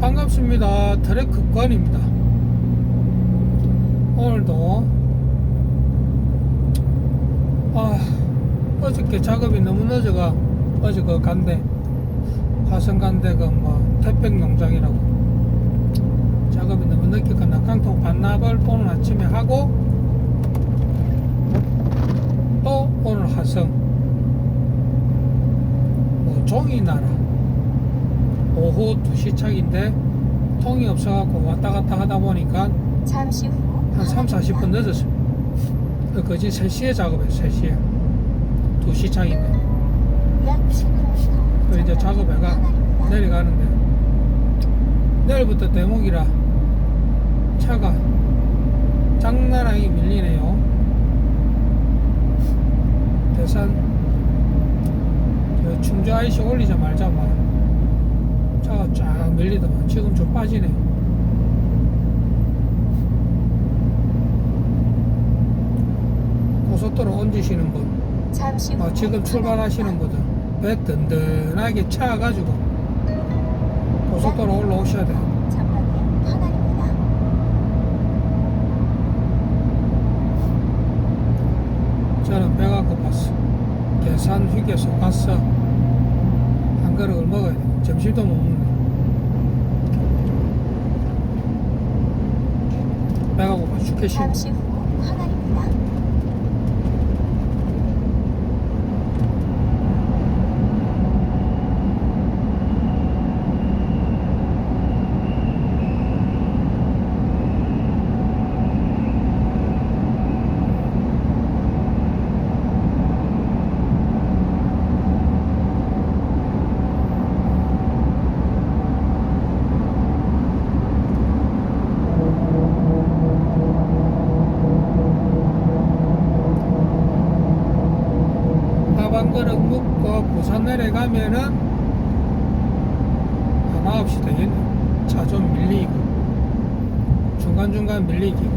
반갑습니다. 트래크관입니다. 오늘도 아 어저께 작업이 너무 늦어가 어제 그 간대 화성 간대 그뭐 태평 농장이라고 작업이 너무 늦게 끝나 깡통 반납을 오늘 아침에 하고 또 오늘 화성 뭐 종이 나라 오후 2시 차인데 통이 없어갖고 왔다 갔다 하다 보니까 잠시 후 한 3, 40분 늦었습니다. 그 거진 3시에 작업했어요, 3시에. 2시 차인데. 약 10km 그 이제 작업해가 내려가는데 내일부터 대목이라 차가 장난하게 밀리네요. 대산 저 충주 IC 올리자 말자 막 차가 쫙 밀리더만 지금 좀 빠지네. 고속도로 얹으시는 분 잠시 후 어, 지금 출발하시는 분들 배 든든하게 차 가지고 고속도로 올라오셔야 돼요. 전방에 터널입니다. 저는 배가 고팠어. 계산 휴게소 갔어. 한 그릇을 먹어야 돼. 점심도 못 먹네. 배가 고파 죽겠어. 잠시 후 터널입니다. 밥 한 그릇 먹고 부산 내려가면은 한 9시 되겠네. 차 좀 밀리고 중간중간 밀리기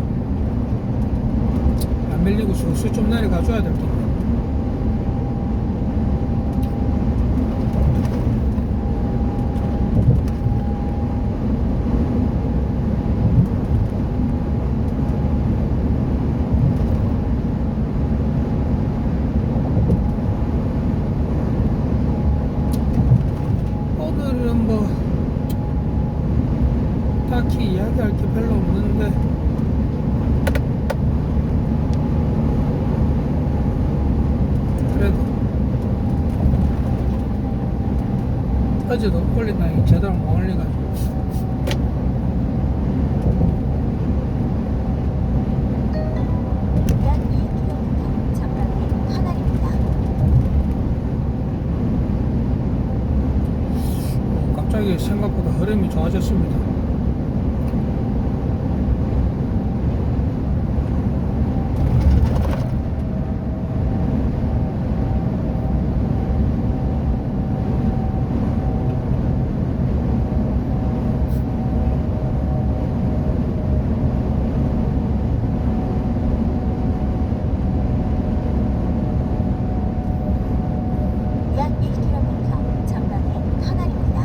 안 밀리고 술술 좀 내려가줘야 될 텐데. 오늘은 뭐 딱히 이야기할 게 별로 없는데 그래도 올린다 이게 제대로 못 올려가지고. 약 2km 전방에 터널입니다. 어, 갑자기 생각보다 흐름이 좋아졌습니다 약 1km 전방에 터널입니다.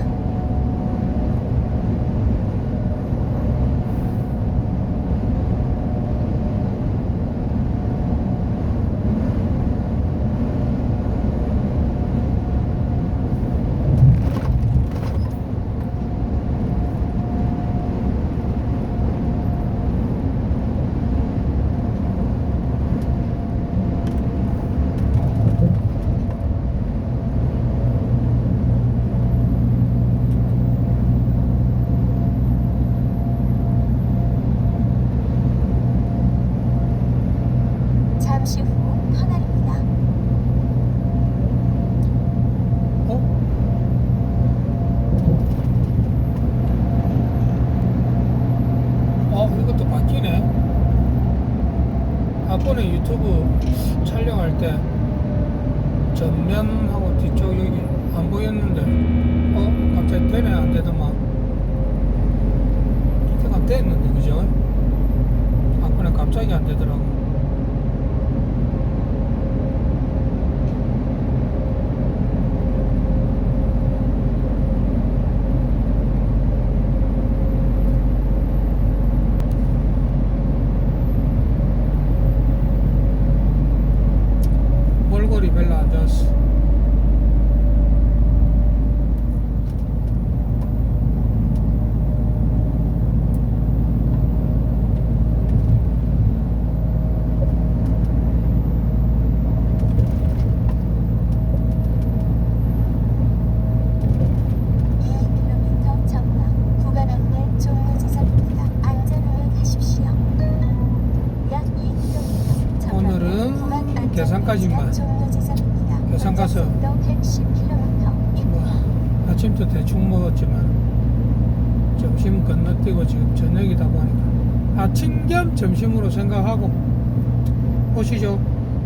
잠시 후 터널입니다. 어? 어, 이것도 바뀌네. 앞번에 유튜브 촬영할 때 전면하고 뒤쪽 여기 안 보였는데, 어, 갑자기 되네, 안 되더만. 이때가 됐는데, 그죠? 앞번에 갑자기 안 되더라고. 계산까지만 종로 계산 가서 속도 110km입니다. 뭐 아침도 대충 먹었지만 점심 건너뛰고 지금 저녁이다 보니까 아침 겸 점심으로 생각하고 보시죠.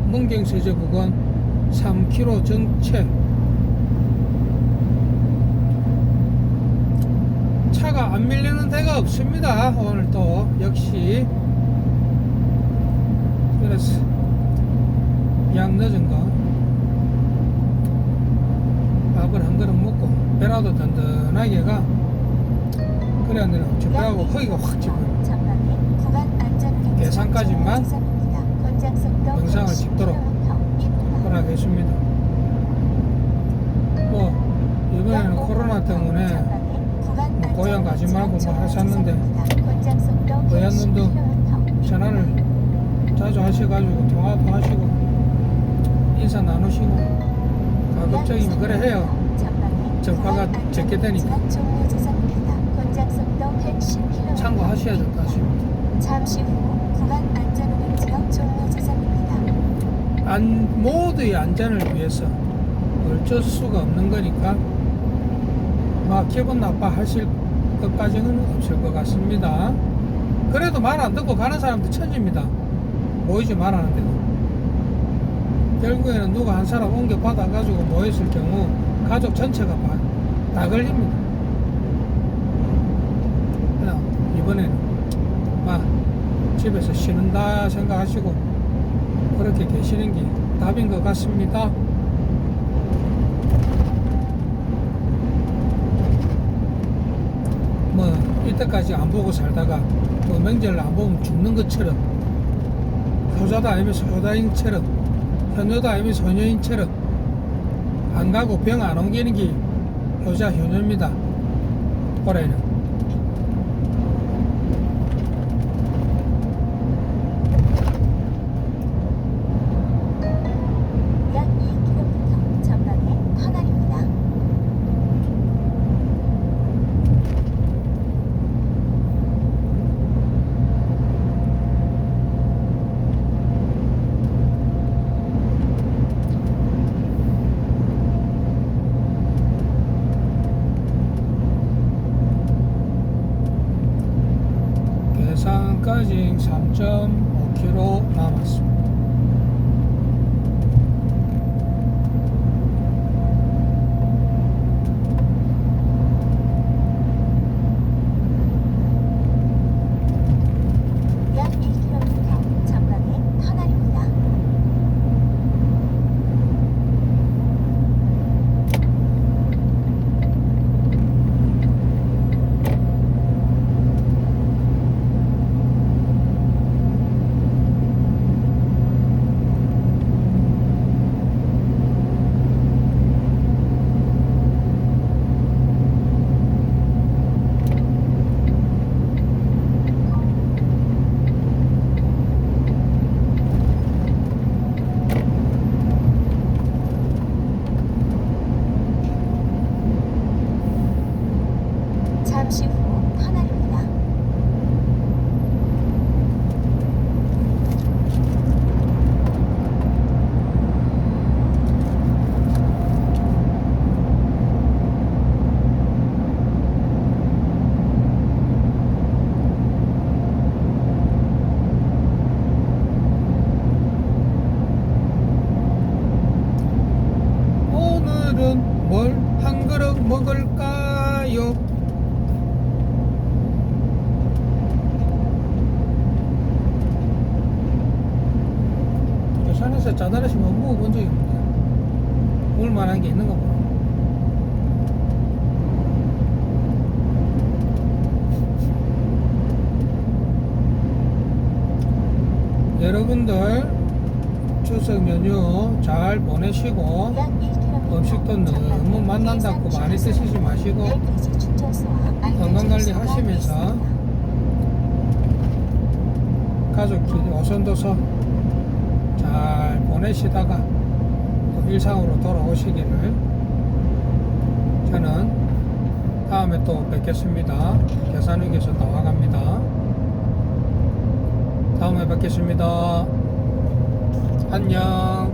문경세제 부근 3km 전체. 차가 안 밀리는 데가 없습니다. 오늘 또 역시. 그래서 양 늦은 거 밥을 한 그릇 먹고 배라도 든든하게 가 그래야 내가 준비하고 허기가 확 지고 안전운행 계산까지만 영상을 110km 찍도록 입니다. 하겠습니다. 뭐 이번에는 코로나 때문에 뭐 고향 가지 말고 뭐 하셨는데 고향 놈도 전화를 자주 하셔가지고 통화도 하시고 인사 나누시고 가급적이면 그래 해요 전파가 적게 되니까. 참고하셔야 될 것 같습니다 잠시 후 구간 안전운행 지역 종로 지점입니다. 안, 모두의 안전을 위해서 어쩔 수가 없는 거니까 막 기분 나빠하실 것까지는 없을 것 같습니다. 그래도 말 안 듣고 가는 사람도 천지입니다. 모이지 말하는데도. 결국에는 누가 한 사람 옮겨 받아가지고 모였을 경우 가족 전체가 다- 다 걸립니다. 이번에는 막 집에서 쉬는다 생각하시고 그렇게 계시는 게 답인 것 같습니다. 뭐 이때까지 안 보고 살다가 뭐 명절을 안 보면 죽는 것처럼 효자도 아니면서 효자인처럼 현녀도 아니면서 현녀인처럼 안 가고 병 안 옮기는 게 효자 효녀입니다. 올해는. 약 2km 전방에 터널입니다. 계산까지 3.5km 남았습니다. 약 1km 전방에 터널입니다. 잠시 후 터널입니다. 오늘은 뭘 한 그릇 먹을까요? 저 산에서 짜다라시 뭐 먹어본 적이 없는데 먹을 만한 게 있는가 보네 여러분들 추석 연휴 잘 보내시고 약 1km 음식도 너무 만난다고 많이 드시지 마시고 건강관리 하시면서 가족끼리 오선도서 잘 보내시다가 또 일상으로 돌아오시기를 저는 다음에 또 뵙겠습니다. 계산육에서 나와갑니다. 다음에 뵙겠습니다. 안녕.